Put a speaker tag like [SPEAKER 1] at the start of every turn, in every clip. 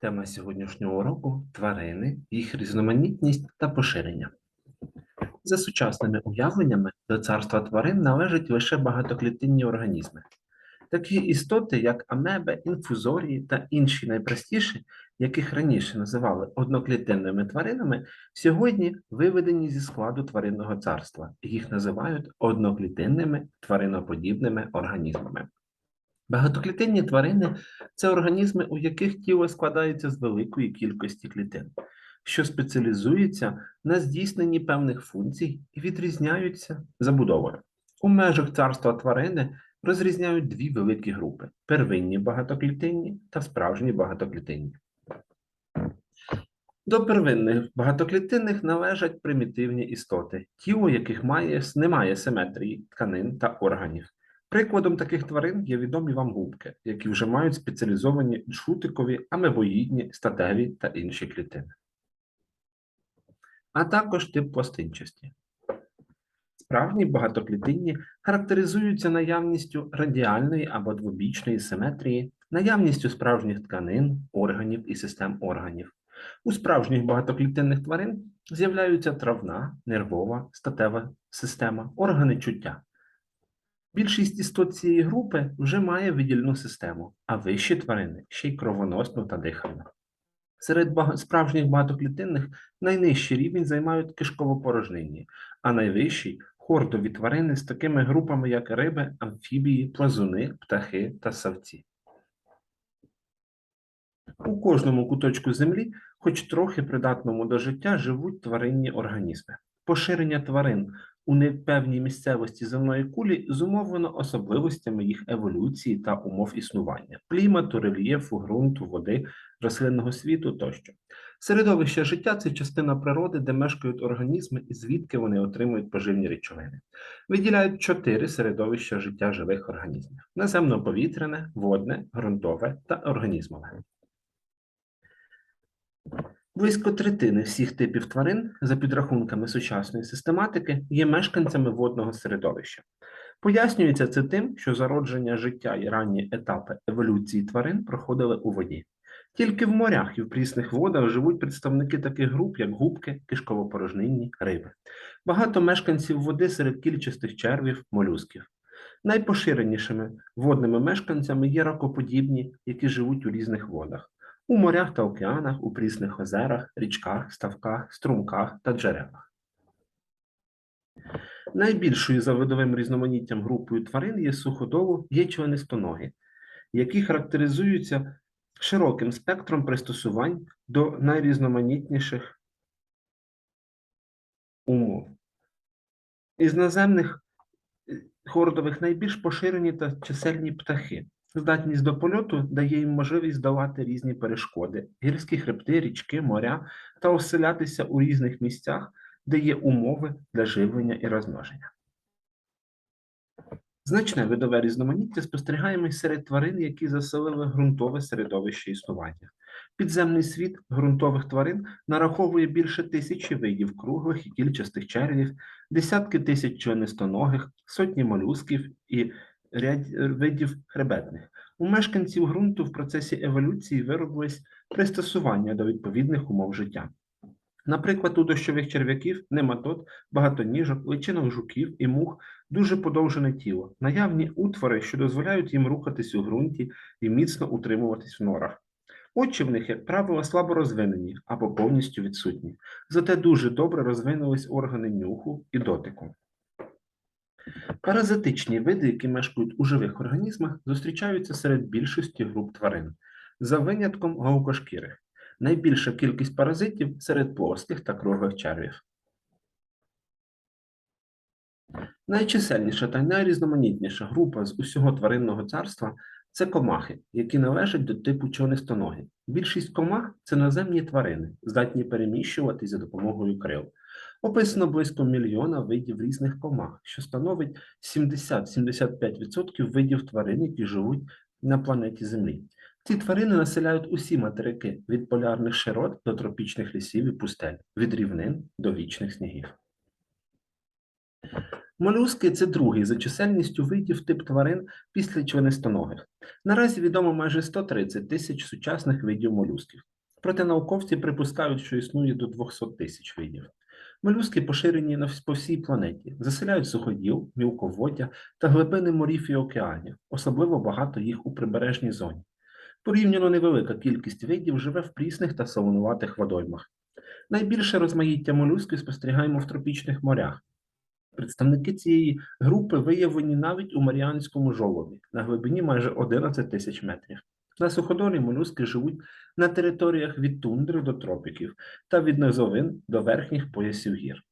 [SPEAKER 1] Тема сьогоднішнього уроку тварини, їх різноманітність та поширення. За сучасними уявленнями до царства тварин належать лише багатоклітинні організми. Такі істоти, як амеби, інфузорії та інші найпростіші, яких раніше називали одноклітинними тваринами, сьогодні виведені зі складу тваринного царства. Їх називають одноклітинними твариноподібними організмами. Багатоклітинні тварини це організми, у яких тіло складається з великої кількості клітин, що спеціалізуються на здійсненні певних функцій і відрізняються забудовою. У межах царства тварини розрізняють дві великі групи: первинні багатоклітинні та справжні багатоклітинні. До первинних багатоклітинних належать примітивні істоти, тіло яких має, немає симетрії тканин та органів. Прикладом таких тварин є відомі вам губки, які вже мають спеціалізовані шутикові, амебоїдні, статеві та інші клітини. А також тип пластинчасті. Справжні багатоклітинні характеризуються наявністю радіальної або двобічної симетрії, наявністю справжніх тканин, органів і систем органів. У справжніх багатоклітинних тварин з'являються травна, нервова, статева система, органи чуття. Більшість істот цієї групи вже має видільну систему, а вищі тварини ще й кровоносну та дихальну. Серед справжніх багатоклітинних найнижчий рівень займають кишково-порожнинні, а найвищий хордові тварини з такими групами, як риби, амфібії, плазуни, птахи та савці. У кожному куточку землі, хоч трохи придатному до життя, живуть тваринні організми. Поширення тварин у непевній місцевості земної кулі зумовлено особливостями їх еволюції та умов існування, клімату, рельєфу, ґрунту, води, рослинного світу тощо. Середовище життя це частина природи, де мешкають організми і звідки вони отримують поживні речовини. Виділяють чотири середовища життя живих організмів: наземно-повітряне, водне, ґрунтове та організмове. Близько третини всіх типів тварин, за підрахунками сучасної систематики, є мешканцями водного середовища. Пояснюється це тим, що зародження життя і ранні етапи еволюції тварин проходили у воді. Тільки в морях і в прісних водах живуть представники таких груп, як губки, кишковопорожнинні, риби. Багато мешканців води серед кільчастих червів, молюсків. Найпоширенішими водними мешканцями є ракоподібні, які живуть у різних водах у морях та океанах, у прісних озерах, річках, ставках, струмках та джерелах. Найбільшою за видовим різноманіттям групою тварин є суходолу є членистоногі, які характеризуються широким спектром пристосувань до найрізноманітніших умов. Із наземних е, хордових найбільш поширені та чисельні птахи. Здатність до польоту дає їм можливість долати різні перешкоди, гірські хребти, річки, моря та оселятися у різних місцях, де є умови для живлення і розмноження. Значне видове різноманіття спостерігаємо серед тварин, які заселили ґрунтове середовище існування. Підземний світ ґрунтових тварин нараховує більше тисячі видів круглих і кільчастих червів, десятки тисяч членистоногих, сотні молюсків і ряд видів хребетних. У мешканців ґрунту в процесі еволюції виробились пристосування до відповідних умов життя. Наприклад, у дощових черв'яків, нематод, багатоніжок, личинок жуків і мух дуже подовжене тіло, наявні утвори, що дозволяють їм рухатись у ґрунті і міцно утримуватись в норах. Очі в них, як правило, слабо розвинені або повністю відсутні, зате дуже добре розвинулись органи нюху і дотику. Паразитичні види, які мешкають у живих організмах, зустрічаються серед більшості груп тварин, за винятком гаукошкірих. Найбільша кількість паразитів серед плоских та круглих червів. Найчисельніша та найрізноманітніша група з усього тваринного царства це комахи, які належать до типу членистоногих. Більшість комах це наземні тварини, здатні переміщуватись за допомогою крил. Описано близько мільйона видів різних комах, що становить 70-75% видів тварин, які живуть на планеті Землі. Ці тварини населяють усі материки від полярних широт до тропічних лісів і пустель, від рівнин до вічних снігів. Молюски це другий за чисельністю видів тип тварин після членистоногих. Наразі відомо майже 130 тисяч сучасних видів молюсків. Проте науковці припускають, що існує до 200 тисяч видів. Молюски поширені по всій планеті, заселяють суходіл, мілководдя та глибини морів і океанів, особливо багато їх у прибережній зоні. Порівняно невелика кількість видів живе в прісних та солонуватих водоймах. Найбільше розмаїття молюсків спостерігаємо в тропічних морях. Представники цієї групи виявлені навіть у Маріанському жолобі на глибині майже 11 тисяч метрів. На суходолі молюски живуть на територіях від тундри до тропіків та від низовин до верхніх поясів гір.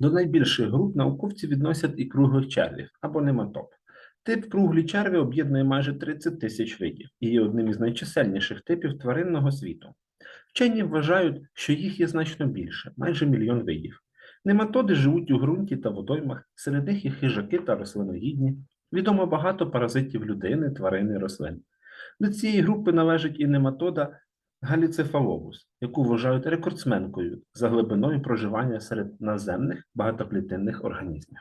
[SPEAKER 1] До найбільших груп науковці відносять і круглих червів або нематоп. Тип круглі черві об'єднує майже 30 тисяч видів і є одним із найчисельніших типів тваринного світу. Вчені вважають, що їх є значно більше, майже мільйон видів. Нематоди живуть у ґрунті та водоймах, серед них є хижаки та рослиноїдні. Відомо багато паразитів людини, тварин і рослин. До цієї групи належить і нематода галіцефалобус, яку вважають рекордсменкою за глибиною проживання серед наземних багатоклітинних організмів.